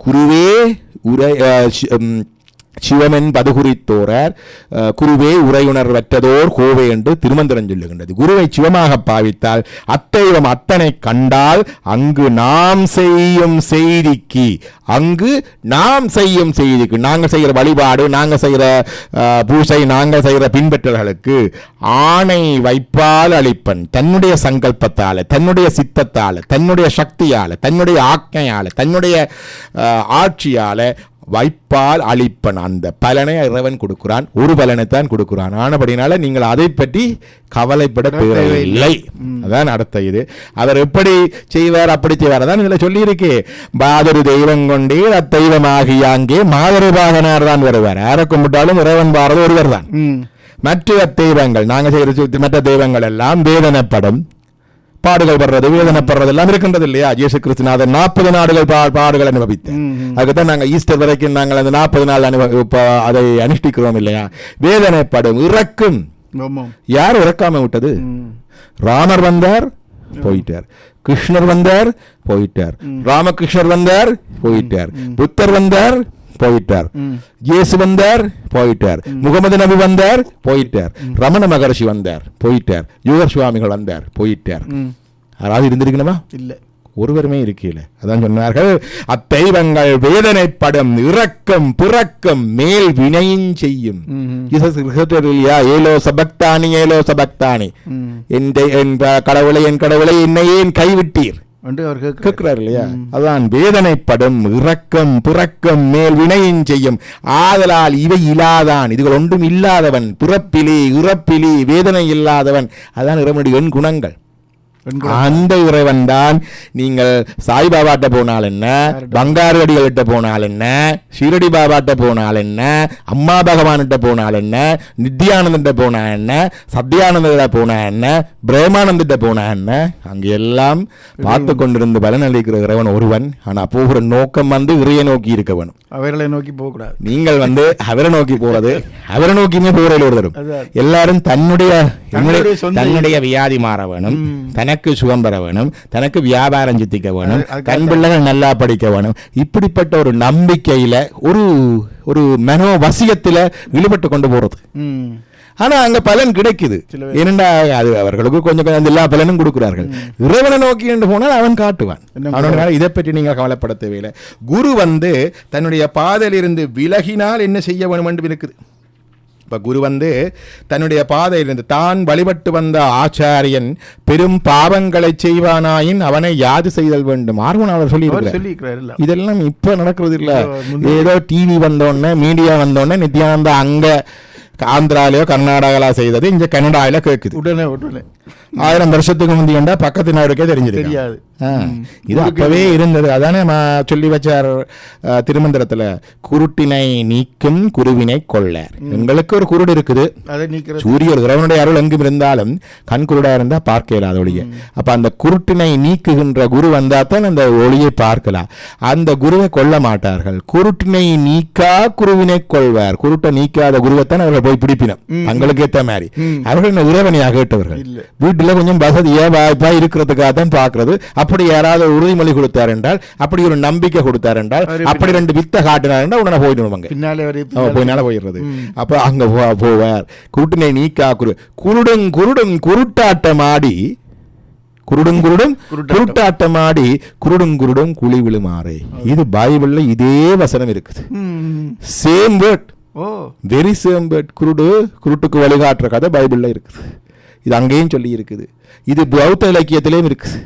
குருவே உரை சிவமென் பதுகுறித்தோரார் அஹ், குருவே உரையுணர்வற்றதோர் கோவை என்று திருமந்திரம் சொல்லுகின்றது. குருவை சிவமாக பாவித்தால் அத்தெய்வம் அத்தனை கண்டால் அங்கு நாம் செய்யும் செய்திக்கு அங்கு நாம் செய்யும் செய்திக்கு நாங்கள் செய்கிற வழிபாடு நாங்கள் செய்கிற அஹ், பூசை நாங்கள் செய்கிற பின்பற்றல்களுக்கு ஆணை வைப்பால் அளிப்பன். தன்னுடைய சங்கல்பத்தால தன்னுடைய சித்தத்தால தன்னுடைய சக்தியால தன்னுடைய ஆக்கையால தன்னுடைய ஆட்சியால் ஆட்சியால வைப்பால் அளிப்பன் அந்த பலனை இறைவன் கொடுக்கிறான். ஒரு பலனை தான் கொடுக்கிறான். ஆனபடினால நீங்கள் அதை பற்றி கவலைப்பட தேவையில்லை. அதான் அடுத்த இது. அவர் எப்படி செய்வார் அப்படி செய்வார். அதான் இதுல சொல்லியிருக்கு. பாதொரு தெய்வம் கொண்டே அத்தெய்வமாகிய அங்கே மாதரு பாகனார் தான் வருவார். யாரை கும்பிட்டாலும் இறைவன் பாரத ஒருவர் தான். மற்ற தெய்வங்கள் நாங்கள் செய்கிற மற்ற தெய்வங்கள் எல்லாம் வேதனைப்படும். பாடுகள் படுறது வேதனைப்படுறது எல்லாம் இருக்கின்றது இல்லையா? இயேசு கிறிஸ்துநாதன் நாற்பது நாடுகள் பா- பாடுகள் அனுபவித்தேன். அதுக்குதான் நாங்கள் ஈஸ்டர் வரைக்கும் நாங்கள் அந்த நாற்பது நாள் அனுப இப்ப அதை அனுஷ்டிக்கிறோம் இல்லையா? வேதனைப்படும் இறக்கும். யார் இறக்காம விட்டது? ராமர் வந்தார் போயிட்டார். கிருஷ்ணர் வந்தார் போயிட்டார். ராமகிருஷ்ணர் வந்தார் போயிட்டார். புத்தர் வந்தார் போயிட்டார். இயேசு வந்தார் போயிட்டார். முகமது நபி வந்தார் போயிட்டார். ரமண மகர்ஷி வந்தார் போயிட்டார். யுகர் சுவாமிகள் வந்தார் போயிட்டார். யாராவது இருந்திருக்கணுமா? இல்லை. ஒருவருமே இருக்கல அதான் சொன்னார்கள் அத்தெய்வங்கள் வேதனைப்படும் இறக்கம் பிறக்கம் மேல் வினையும் செய்யும். ஏலோ சபக்தானி ஏலோ சபக்தானி. என் கடவுளை என் கடவுளை என்னையே ஏன் கைவிட்டீர்? அவர் கேட்க கேட்கிறார் இல்லையா? அதான் வேதனைப்படும் இறக்கம் பிறக்கம் மேல் வினையும் செய்யும். ஆதலால் இவை இல்லாதான் இதுகள் ஒன்றும் இல்லாதவன். பிறப்பிலே இறப்பிலே வேதனை இல்லாதவன். அதான் இறைவனுடைய எண் குணங்கள். அந்த இறைவன் தான். நீங்கள் சாய்பாபாட்ட போனால் என்ன? பங்காரு அடிகள்கிட்ட போனால் என்ன? ஷீரடி பாபாட்ட போனால் என்ன? அம்மா பகவான்கிட்ட போனால் என்ன? நித்யானந்திட்ட போனா என்ன? சத்யானந்திட்ட போனா என்ன? பிரேமானந்திட்ட போனா என்ன? அங்க எல்லாம் பார்த்து கொண்டிருந்து பலன் அளிக்கிற இறைவன் ஒருவன். ஆனா போகிற நோக்கம் வந்து இறைய நோக்கி இருக்க வேணும் அவர்களை நோக்கி போகக்கூடாது. நீங்கள் வந்து அவரை நோக்கி போறது அவரை நோக்கியுமே போகிறதில் ஒரு தரும் அதான். எல்லாரும் தன்னுடைய தன்னுடைய வியாதி மாற வேணும் தனக்கு சுகம் பெற வேணும் தனக்கு வியாபாரம் சித்திக்க வேணும் தன் பிள்ளைகள் நல்லா படிக்க வேணும். இப்படிப்பட்ட ஒரு நம்பிக்கையில ஒரு ஒரு மனோவசியத்துல ஈடுபட்டு கொண்டு போறது. ம். ஆனா அங்க பலன் கிடைக்குது. ஏனெண்டா அது அவர்களுக்கு கொஞ்சம் கொஞ்சம் எல்லா பலனும் கொடுக்கிறார்கள். இறைவனை நோக்கி என்று போனால் அவன் காட்டுவான். இதை பற்றி நீங்கள் கவலைப்பட தேவையில்லை. குரு வந்து தன்னுடைய பாதையிலிருந்து விலகினால் என்ன செய்ய வேணும் என்று இருக்குது இப்ப குரு வந்து தன்னுடைய பாதையிலிருந்து தான் வழிபட்டு வந்த ஆச்சாரியன் பெரும் பாவங்களை செய்வானாயின் அவனை யாது செய்தல் வேண்டும்? ஆர்வன் அவர் சொல்லி சொல்லியிருக்கிறார் இதெல்லாம் இப்ப நடக்கிறது இல்ல. முந்தி- ஏதோ டிவி வந்தோடனே மீடியா வந்தோடனே நித்யானந்தா அங்க ஆந்திராலயோ கர்நாடகாலோ செய்தது. இங்க கனடாவில கேக்குது. உடனே உடனே. ஆயிரம் வருஷத்துக்கு முந்தியண்டா பக்கத்து நாடுக்கே தெரிஞ்சது தெரியாது. இது அப்பவே இருந்தது. அதானே சொல்லி வச்சார் திருமந்திரத்துல. குருட்டினை நீக்கும் குருவினை கொள்ள எங்களுக்கு ஒரு குருடு இருக்குது. சூரியர் இறைவனுடைய அருள் எங்கும் இருந்தாலும் கண் குருடா இருந்தா பார்க்க இயலாத ஒளியை. அப்ப அந்த குருட்டினை நீக்குகின்ற குரு வந்தா தான் அந்த ஒளியை பார்க்கலாம். அந்த குருவை கொல்ல மாட்டார்கள். குருட்டினை நீக்கா குருவினை கொள்வார். குருட்டை நீக்காத குருவைத்தான் அவர்கள் போய் பிடிப்பினம். தங்களுக்கு ஏத்த மாதிரி. அவர்கள் என்ன இறைவனையாக கேட்டவர்கள். வீட்டுல கொஞ்சம் வசதியா வாய்ப்பா இருக்கிறதுக்காக தான் பாக்குறது அப்படி யாராவது உறுதிமொழி கொடுத்தார் என்றால் அப்படி ஒரு நம்பிக்கை கொடுத்தார் என்றால் அப்படி ரெண்டு வித்தை காட்டினார் என்றால் உடனே போயிடுவாங்க பின்னாலே போயிடுறது. அப்ப அங்க போவார். குருட்டினை நீக்கா குரு. குருடும் குருடும் குருட்டாட்டம் ஆடி குருடும் குருடும் குருட்டாட்டம். ஆடி குருடும் குருடும் குழி விழுமாறே. இது பைபிள்ல இதே வசனம் இருக்குது. Same word. Very same word குருடு குருட்டுக்கு வழிகாட்டுற கதை பைபிள்ல இருக்குது. இது அங்கேயும் சொல்லி இருக்குது இது பௌத்த இலக்கியத்திலேயும் இருக்குது.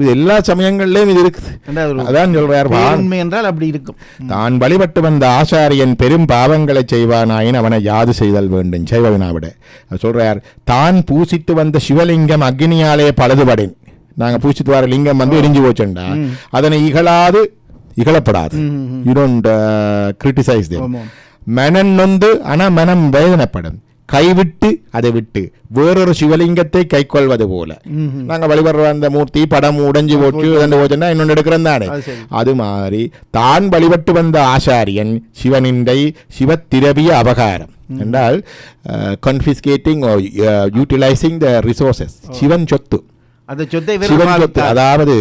இது எல்லா சமயங்கள்லயும் இது இருக்குது. அதான் சொல்றார் பேருண்மை என்றால் அப்படி இருக்கும். தான் வழிபட்டு வந்த ஆசாரியன் பெரும் பாவங்களை செய்வானாயின் அவனை யாது செய்தல் வேண்டும். செய்வனாவிட சொல்றார் தான் பூசித்து வந்த சிவலிங்கம் அக்னியாலே பழுதுபடேன். நாங்க பூசித்து வர லிங்கம் வந்து எரிஞ்சு போச்சுண்டா. அதனை இகழாது இகழப்படாது. யூ டோன்ட் கிரிட்டிசைஸ் தேம் மனம் நொந்து ஆனா மனம் வேதனைப்படும். கைவிட்டு அதை விட்டு வேறொரு சிவலிங்கத்தை கைக்கொள்வது போல. ம்ஹும். நாங்க வழிபடுற அந்த மூர்த்தி படம் உடைஞ்சு போச்சு போச்சுன்னா இன்னொன்று எடுக்கிறோம் தானே. அது மாதிரி தான் வழிபட்டு வந்த ஆசாரியன் சிவனிந்தை சிவத்திரவிய அபகாரம். என்றால் confiscating utilising the resources Sivan சொத்து. அந்த சொத்தை. அதாவது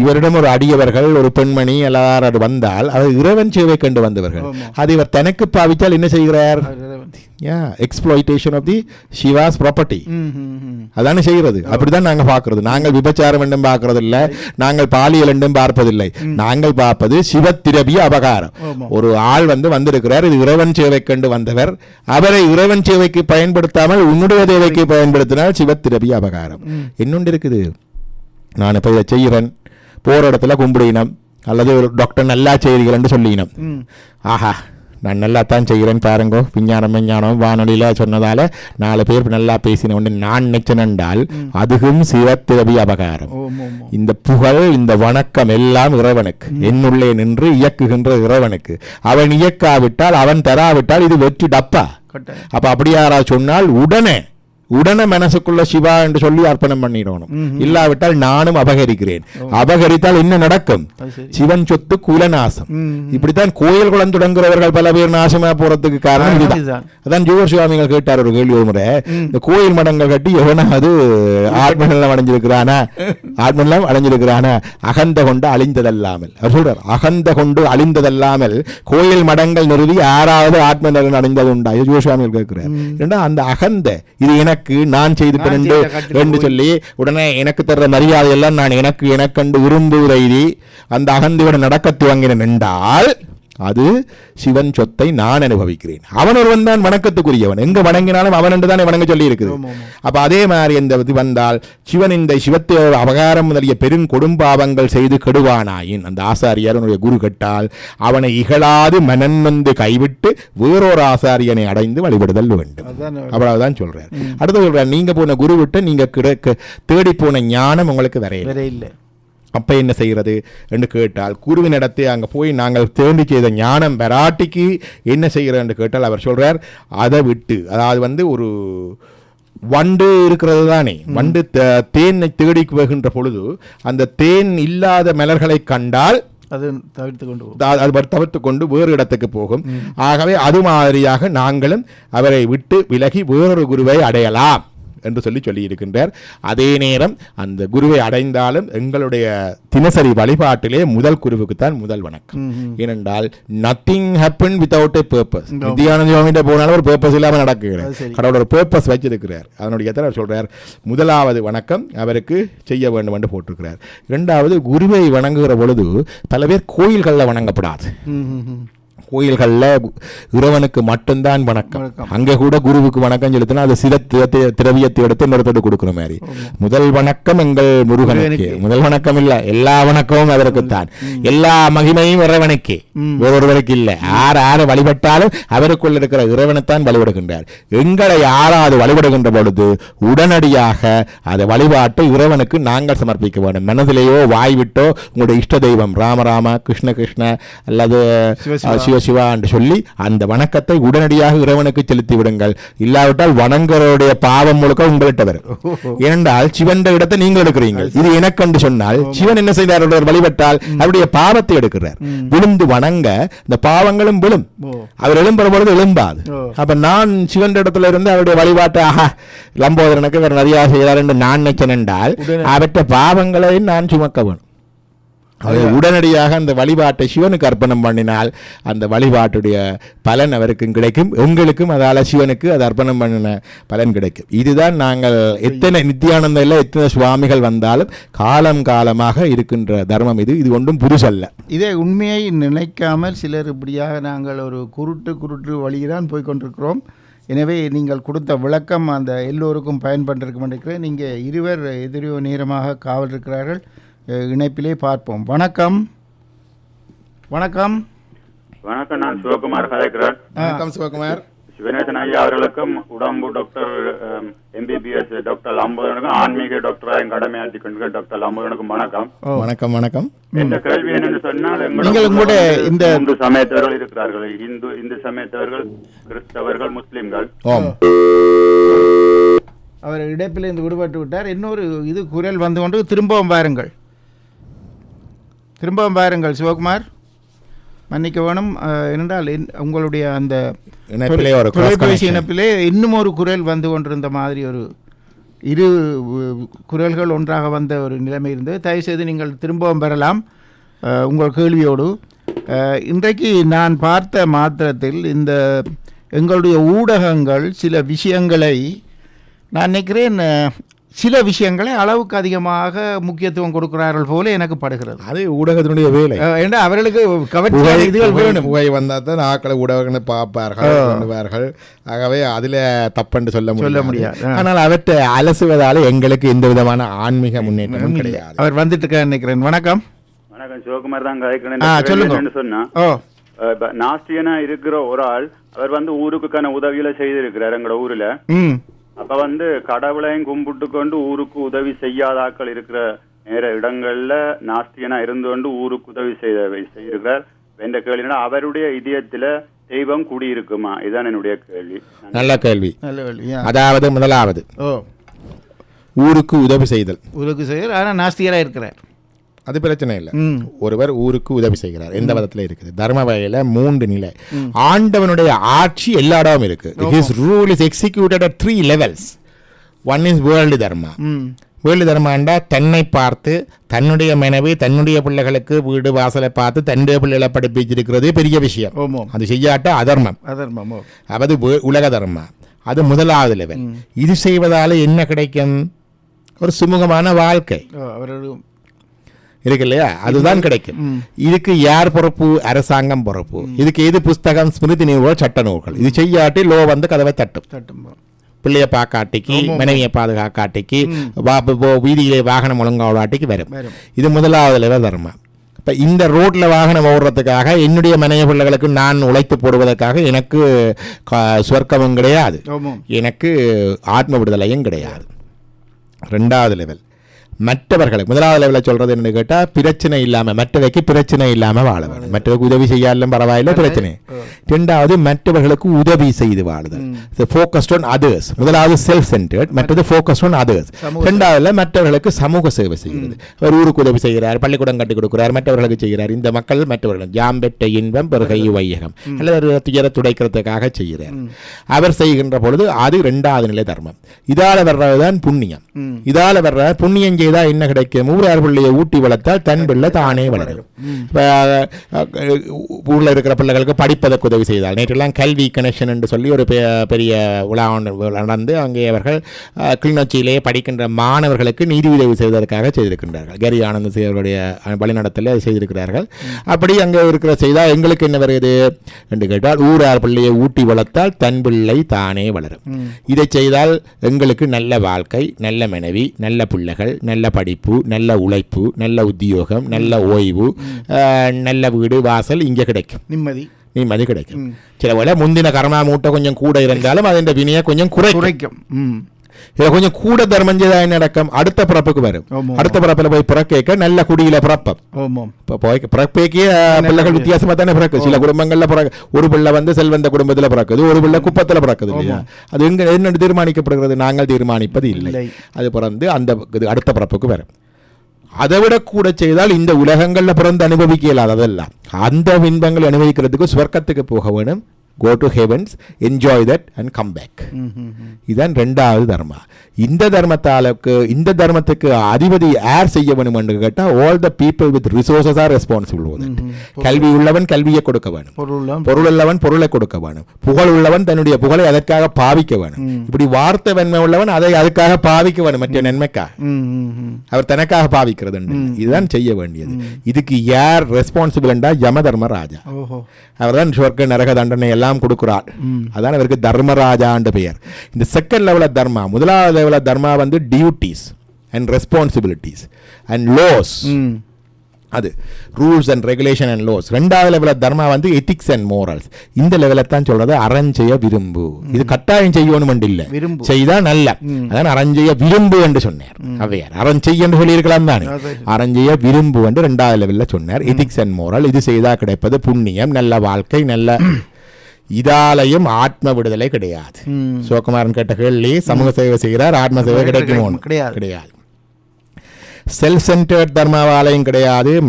இவரிடம் ஒரு அடியவர்கள் ஒரு பெண்மணி எல்லாரும் வந்தால் அது இறைவன் சேவை கண்டு வந்தவர்கள். அது இவர் தனக்கு பாவித்தால் என்ன செய்கிறார்? அவர். Exploitation of the Shiva's property. அதானே செய்கிறது. அப்படிதான் நாங்க பார்க்கிறது. நாங்கள் விபச்சாரம் என்றும் பார்க்கறது இல்லை நாங்கள் பாலியல் என்றும் பார்ப்பதில்லை. நாங்கள் பார்ப்பது சிவத்திரபிய அபகாரம். ஒரு ஆள் வந்து வந்திருக்கிறார். இது இறைவன் சேவை கண்டு வந்தவர். அவரை இறைவன் சேவைக்கு பயன்படுத்தாமல் உன்னுடைய தேவைக்கு பயன்படுத்தினால் சிவத்திரபிய அபகாரம். இன்னொன்று இருக்குது? நான் இப்போ இதை செய்கிறேன். போற இடத்துல கும்பிடினம். அல்லது ஒரு டாக்டர் நல்லா செய்கிறீர்கள் என்று சொல்லினோம். ஆஹா நான் நல்லா தான் செய்கிறேன் பாருங்கோ. விஞ்ஞானம் விஞ்ஞானம் வானொலியில் சொன்னதால நாலு பேர் நல்லா பேசின உடனே நான் நினைச்சனென்றால் அதுவும் சிவத்திரவி அபகாரம். இந்த புகழ் இந்த வணக்கம் எல்லாம் இறைவனுக்கு. என்னுள்ளே நின்று இயக்குகின்ற இறைவனுக்கு. அவன் இயக்காவிட்டால் அவன் தராவிட்டால் இது வெற்றி டப்பா. அப்ப அப்படி யாராவது சொன்னால் உடனே உடனே மனசுக்குள்ள சிவா என்று சொல்லி அர்ப்பணம் பண்ணிடணும். இல்லாவிட்டால் நானும் அபகரிக்கிறேன். அபகரித்தால் என்ன நடக்கும். சிவன் சொத்து குலநாசம். இப்படித்தான் கோயில் குளம் தொடங்குறவர்கள் பல பேர் நாசமா போறதுக்கு காரணம் இதுதான். அதான் ஜோர் சுவாமிகள் கேட்டார் ஒரு கேள்வி ஒரு முறை. இந்த கோயில் மடங்கள் கட்டி எவனாவது ஆத்மநலம் அடைஞ்சிருக்கிறானா? ஆத்மநலம் அடைஞ்சிருக்கிறானா? அகந்த கொண்டு அழிந்ததல்லாமல். சொல்றார் அகந்த கொண்டு அழிந்ததல்லாமல் கோயில் மடங்கள் நிறுவி யாராவது ஆத்மநலன் அடைந்தது உண்டா? ஜோர் சுவாமிகள் கேட்கிறார். அந்த அகந்த இது எனக்கு நான் செய்து என்று என்று சொல்லி உடனே எனக்கு தர்ற மரியாதை எல்லாம் நான் எனக்கு எனக்கண்டு விரும்புவதை அந்த அகந்தியோட நடக்க துவங்கினேன் என்றால் அது சிவன் சொத்தை நான் அனுபவிக்கிறேன். அவன் ஒருவன் தான் வணக்கத்துக்குரியவன். எங்க வணங்கினாலும் அவன் என்று தானே வணங்க சொல்லி இருக்குது. அப்ப அதே மாதிரி இந்த இது வந்தால் சிவன் இந்த சிவத்தை அபகாரம் முதலிய பெரும் கொடும்பாவங்கள் செய்து கெடுவானாயின். அந்த ஆசாரியார் உன்னுடைய குரு கெட்டால் அவனை இகழாது மனன்வந்து கைவிட்டு வேறொரு ஆசாரியனை அடைந்து வழிபடுதல் வேண்டும். அவ்வளவுதான் சொல்றார். அடுத்து சொல்றார் நீங்க போன குரு விட்டு நீங்க கிடைக்க தேடி போன ஞானம் உங்களுக்கு வரையில வேற இல்லை. அப்ப என்ன செய்கிறது என்று கேட்டால் குருவினிடத்தை அங்க போய் நாங்கள் தேடி செய்த ஞானம் பெராட்டிக்கு என்ன செய்கிறோம் என்று கேட்டால் அவர் சொல்றார் அதை விட்டு. அதாவது வந்து ஒரு வண்டு இருக்கிறது தானே. வண்டு தே- தேனை தேடி வருகின்ற பொழுது அந்த தேன் இல்லாத மலர்களை கண்டால் அது தவிர்த்து கொண்டு அது தவிர்த்து கொண்டு வேறு இடத்துக்கு போகும். ஆகவே அது மாதிரியாக நாங்களும் அவரை விட்டு விலகி வேறொரு குருவை அடையலாம். என்று சொல்லி சொல்லி இருக்கின்றார் அதே நேரம் அந்த குருவை அடைந்தாலும் எங்களுடைய தினசரி வழிபாட்டிலே முதல் குருவுக்கு தான் முதல் வணக்கம். ஏனென்றால் nothing happen without a purpose. Nithyananda சுவாமிகிட்ட போனாலும் ஒரு பர்பஸ் இல்லாமல் நடக்குகிறார். கடவுள் ஒரு பர்பஸ் வச்சிருக்கிறார் அதனுடைய எத்தனை சொல்றார் முதலாவது வணக்கம் அவருக்கு செய்ய வேண்டும் என்று போட்டிருக்கிறார் இரண்டாவது குருவை வணங்குகிற பொழுது பல பேர் கோயில்களில் வணங்கப்படாது. கோயில்களில் இறைவனுக்கு மட்டும்தான் வணக்கம். அங்கே கூட குருவுக்கு வணக்கம் செலுத்தினா அது சித திரவியத்தை எடுத்து இன்னொருத்தோடு கொடுக்குற மாதிரி. முதல் வணக்கம் எங்கள் முருகனுக்கு. முதல் வணக்கம் இல்ல எல்லா வணக்கமும் அவருக்குத்தான் எல்லா மகிமையும் இறைவனுக்கே. ஒருவருக்கு இல்ல. யார் யாரை வழிபட்டாலும் அவருக்குள்ள இருக்கிற இறைவனைத்தான் வழிபடுகின்றார். எங்களை யாராவது வழிபடுகின்ற பொழுது உடனடியாக அதை வழிபாட்டை இறைவனுக்கு நாங்கள் சமர்ப்பிக்க வேண்டும். மனதிலேயோ வாய் விட்டோ உங்களுடைய இஷ்ட தெய்வம் ராமராம கிருஷ்ண கிருஷ்ண அல்லது சிவசிவா. அஹ், சிவ என்று சொல்லி அந்த வணக்கத்தை உடனடியாக இறைவனுக்கு செலுத்தி விடுங்கள். இல்லாவிட்டால் வணங்குறவருடைய பாவம் முழுக்க உங்கள்கிட்ட வரும். ஏனென்றால் சிவன் இடத்தை நீங்கள் எடுக்கிறீங்க இது எனக்கு என்று சொன்னால் சிவன் என்ன செய்தார் வழிபட்டால் அவருடைய பாவத்தை எடுக்கிறார். விழுந்து வணங்க இந்த பாவங்களும் விழும். அவர் எழும்புற பொழுது எழும்பாது. அப்ப நான் சிவன் இடத்துல இருந்து அவருடைய வழிபாட்டை ஆஹா லம்போதரனுக்கு வேற நிறைய செய்தார் என்று நான் நினைச்சேன் என்றால் அவற்றை பாவங்களை நான் சுமக்க வேணும். அது உடனடியாக அந்த வழிபாட்டை சிவனுக்கு அர்ப்பணம் பண்ணினால் அந்த வழிபாட்டுடைய பலன் அவருக்கும் கிடைக்கும். எங்களுக்கும் அதால சிவனுக்கு அது அர்ப்பணம் பண்ணின பலன் கிடைக்கும். இதுதான் நாங்கள் எத்தனை நித்தியானந்த இல்லை எத்தனை சுவாமிகள் வந்தாலும் காலம் காலமாக இருக்கின்ற தர்மம் இது. இது ஒன்றும் புதுசல்ல. இதே உண்மையை நினைக்காமல் சிலர் இப்படியாக நாங்கள் ஒரு குருட்டு குருட்டு வழியில்தான் போய் கொண்டிருக்கிறோம். எனவே நீங்கள் கொடுத்த விளக்கம் அந்த எல்லோருக்கும் பயன்பட்டிருக்கும் நினைக்கிறேன். நீங்கள் இருவர் எதிரியோ நேரமாக காவல் இருக்கிறார்கள். இணைப்பிலே பார்ப்போம். வணக்கம். வணக்கம். வணக்கம் நான் சிவகுமார் கலைக்கிறேன் வணக்கம் சிவகுமார். சிவநேசன் ஐயா அவர்களுக்கும் உடம்பு டாக்டர் எம்பிபிஎஸ் டாக்டர் லம்போதனுக்கும் ஆன்மீக டாக்டராக என் கடமையாற்றி கொண்டு டாக்டர் லம்போதனுக்கும் வணக்கம். வணக்கம் வணக்கம். இந்த கேள்வி என்னன்னு சொன்னால் உங்களுடைய இந்த- மூன்று சமயத்தவர்கள் இருக்கிறார்கள். இந்து இந்து சமயத்தவர்கள் கிறிஸ்தவர்கள் முஸ்லிம்கள். அவர் இடைப்பிலிருந்து விடுபட்டு விட்டார். இன்னொரு இது குரல் வந்து கொண்டு திரும்பவும் பாருங்கள் திரும்பவும் பாருங்கள் சிவகுமார். மன்னிக்க வேணும் அஹ், ஏனென்றால் என்- உங்களுடைய அந்த தொலைபேசி. இணைப்பிலே இன்னும் ஒரு குரல் வந்து கொண்டிருந்த மாதிரி ஒரு இரு குரல்கள் ஒன்றாக வந்த ஒரு நிலைமை இருந்தது. தயவுசெய்து நீங்கள் திரும்பவும் பெறலாம் உங்கள் கேள்வியோடு. இன்றைக்கு நான் பார்த்த மாத்திரத்தில் இந்த எங்களுடைய ஊடகங்கள் சில விஷயங்களை நான் நினைக்கிறேன் சில விஷயங்களை அளவுக்கு அதிகமாக முக்கியத்துவம் கொடுக்கிறார்கள் போல எனக்கு படுகிறது. அது ஊடகத்தினுடைய வேலை. ஏன்னா அவர்களுக்கு இதுகள் வேணும். புகை வந்தால் தான் ஆக்களை ஊடகங்களை பார்ப்பார்கள் பண்ணுவார்கள் ஆகவே அதில் தப்பென்று சொல்ல சொல்ல முடியாது. ஆனால் அவற்றை அலசுவதால் எங்களுக்கு எந்த விதமான ஆன்மீக முன்னேற்றமும் கிடையாது. அவர் வந்துட்டு நினைக்கிறேன். வணக்கம். வணக்கம். சிவகுமார் தான். என்னன்னு சொன்னா நாஸ்தியனா இருக்கிற ஒரு ஆள் அவர் வந்து ஊருக்குக்கான உதவிகளை செய்திருக்கிறார் எங்களோட ஊர்ல. ம். அப்ப வந்து கடவுளையும் கும்பிட்டு கொண்டு ஊருக்கு உதவி செய்யாத ஆட்கள் இருக்கிற நேர இடங்கள்ல நாஸ்தியனா இருந்து கொண்டு ஊருக்கு உதவி செய்த செய்திருக்கிறார் என்ற கேள்வி அவருடைய இதயத்துல தெய்வம் குடியிருக்குமா? இதுதான் என்னுடைய கேள்வி. நல்ல கேள்வி. நல்ல வேலையா அதாவது முதலாவது. ஓ. ஊருக்கு உதவி செய்தல். உதவி செய்யர் ஆனால் நாஸ்திகராக இருக்கிறார். அது பிரச்சனை இல்லை. ஒருவர் ஊருக்கு உதவி செய்கிறார். எந்த விதத்துல இருக்குது? தர்ம வகையில மூன்று நிலை. ஆண்டவனுடைய ஆட்சி எல்லா இடமும் இருக்கு his rule is executed at three levels one is world dharma world தர்மாண்டா தன்னை பார்த்து தன்னுடைய மனைவி தன்னுடைய பிள்ளைகளுக்கு வீடு வாசலை பார்த்து தன்னுடைய பிள்ளைகளை படிப்பிச்சிருக்கிறது பெரிய விஷயம். அது செய்யாட்ட அதர்மம். அதர்மமோ அது வே- உலக தர்மா அது முதலாவது லெவல் இது செய்வதால என்ன கிடைக்கும்? ஒரு சுமூகமான வாழ்க்கை. இருக்கு. இல்லையா அதுதான் கிடைக்கும். இதுக்கு யார் பொறுப்பு? அரசாங்கம் பொறுப்பு. இதுக்கு எது புஸ்தகம்? ஸ்மிருதி நூல்கள் சட்ட நூல்கள். இது செய்யாட்டி லோ வந்து கதவை தட்டும். தட்டும். பிள்ளைய பாக்காட்டிக்கு மனைவியை பாதுகாக்காட்டிக்கு வீதியிலே வாகனம் ஒழுங்காவலாட்டிக்கு வரும். இது முதலாவது லெவல் தர்மம். இப்போ இந்த ரோட்டில் வாகனம் ஓடுறதுக்காக என்னுடைய மனைவி பிள்ளைகளுக்கு நான் உழைத்து போடுவதற்காக எனக்கு சொர்க்கமும் கிடையாது. எனக்கு ஆத்ம விடுதலையும் கிடையாது. ரெண்டாவது லெவல் மற்றவர்களுக்கு முதலாவது லெவலில் சொல்றது என்னன்னு கேட்டால் பிரச்சனை இல்லாமல் மற்றவைக்கு பிரச்சனை இல்லாமல் வாழ வேண்டும். மற்றவருக்கு உதவி செய்யாலும் பரவாயில்ல பிரச்சனை. ரெண்டாவது மற்றவர்களுக்கு உதவி செய்து வாழுதல். ஃபோக்கஸ்ட் ஆன் அதர்ஸ் முதலாவது செல்ஃப் சென்டர்ட் மற்றது ஃபோக்கஸ்ட் ஆன் அதர்ஸ் ரெண்டாவதுல மற்றவர்களுக்கு சமூக சேவை செய்கிறது. அவர் ஊருக்கு உதவி செய்கிறார் பள்ளிக்கூடம் கட்டி கொடுக்கிறார் மற்றவர்களுக்கு செய்கிறார். இந்த மக்கள் மற்றவர்கள் ஜாம்பெட்ட இன்பம் பெருகை வையகம். அல்லது துயர துடைக்கிறதுக்காக செய்கிறார். அவர் செய்கின்ற பொழுது அது ரெண்டாவது நிலை தர்மம். இதால வர்றதுதான் புண்ணியம். இதால வர்ற புண்ணியம் செய்தா என்ன கிடைக்கும்? ஊரார் பிள்ளையை ஊட்டி வளர்த்தால் தன் பிள்ளை தானே வளரும். ஊர்ல இருக்கிற பிள்ளைகளுக்கு படிப்பதற்கு உதவி செய்தால். நேற்றெல்லாம் கல்வி கனெக்ஷன் என்று சொல்லி ஒரு பெரிய விழா ஒன்று நடந்து அங்கே அவர்கள் கிளிநொச்சியிலே படிக்கின்ற மாணவர்களுக்கு நிதி உதவி செய்வதற்காக செய்திருக்கின்றார்கள். கரி ஆனந்த அவருடைய வழிநடத்தல செய்திருக்கிறார்கள். அப்படி அங்கே இருக்கிற செய்தால் எங்களுக்கு என்ன வருகிறது என்று கேட்டால் ஊரார் பிள்ளையை ஊட்டி வளர்த்தால் தன் பிள்ளை தானே வளரும். இதை செய்தால் எங்களுக்கு நல்ல வாழ்க்கை நல்ல மனைவி நல்ல பிள்ளைகள் நல்ல படிப்பு நல்ல உழைப்பு நல்ல உத்தியோகம் நல்ல ஓய்வு நல்ல வீடு வாசல் இங்கே கிடைக்கும். நிம்மதி. நிம்மதி கிடைக்கும். சில வேளை முந்தின கர்மா மூட்டை கொஞ்சம் கூட இருந்தாலும் அதன் வினையை கொஞ்சம் குறைக்கும். குறைக்கும். இதை கொஞ்சம் கூட தர்மம் செய்தா என்ன நடக்கும்? அடுத்த பிறப்புக்கு வரும். அடுத்த பிறப்புல போய் பிறக்க நல்ல குடியில பிறப்பம். இப்போ போய் பிறப்பேக்கே பிள்ளைகள் வித்தியாசமா தானே பிறக்கு. சில குடும்பங்கள்ல பிறகு ஒரு பிள்ளை வந்து செல்வந்த குடும்பத்துல பிறக்குது ஒரு பிள்ளை குப்பத்துல பிறக்குது இல்லையா? அது எங்க என்ன தீர்மானிக்கப்படுகிறது? நாங்கள் தீர்மானிப்பது இல்லை. அது பிறந்து அந்த இது அடுத்த பிறப்புக்கு வரும். அதை விட கூட செய்தால் இந்த உலகங்கள்ல பிறந்து அனுபவிக்க இயலாது அதெல்லாம் அந்த இன்பங்களை அனுபவிக்கிறதுக்கு சுவர்க்கத்துக்கு போக வேணும். Go to heavens enjoy that and come back. இதுதான் ரெண்டாவது தர்மா. இந்த தர்மத்தாலுக்கு இந்த தர்மத்துக்கு அதிபதி யார் செய்ய வேணும் என்று கேட்டால் all the people with resources are responsible கல்வி உள்ளவன் கல்வியை கொடுக்க வேணும். பொருள் உள்ளவன் பொருளை கொடுக்க வேணும். புகழ் உள்ளவன் தன்னுடைய புகழை அதற்காக பாவிக்க வேணும். இப்படி வார்த்தை வெண்மை உள்ளவன் அதை அதுக்காக பாவிக்க வேணும். மற்ற நன்மைக்காக அவர் தனக்காக பாவிக்கிறது. இதுதான் செய்ய வேண்டியது. இதுக்கு யார் ரெஸ்பான்சிபிள் என்றா யம தர்மராஜா ஓஹோ. அவர் தான் சொர்க்க நரக தண்டனை எல்லாம் கொடுக்கிறார் அதான் அவருக்கு தர்மராஜான்ற பெயர். இந்த செகண்ட் லெவல் ஆஃப் தர்மா முதலாவது லெவல் ஆஃப் தர்மா வந்து duties and responsibilities and laws அது rules and regulation and laws ரெண்டாவது லெவலில் தர்மா வந்து எத்திக்ஸ் அண்ட் மோரல்ஸ் இந்த லெவலில் தான் சொல்றது அறஞ்செய்ய விரும்பு. இது கட்டாயம் செய்யணும் இல்லை. செய்தா நல்ல. அதான் அறஞ்செய்ய விரும்பு என்று சொன்னார். அவ்வையார் அறஞ்செய்ய என்று சொல்லியிருக்கலாம் தானே. அறஞ்செய்ய விரும்பு என்று ரெண்டாவது லெவலில் சொன்னார். எத்திக்ஸ் அண்ட் மோரல் இது செய்தா கிடைப்பது புண்ணியம் நல்ல வாழ்க்கை நல்ல இதாலையும் ஆத்ம விடுதலை கிடையாது. சிவகுமாரன் கேட்ட கேள்வி சமூக சேவை செய்கிறார் ஆத்ம சேவை கிடைக்குமோ? கிடையாது. கிடையாது. செல்ஃப் சென்டர்ட் தர்மாவாலையும் கிடையாது.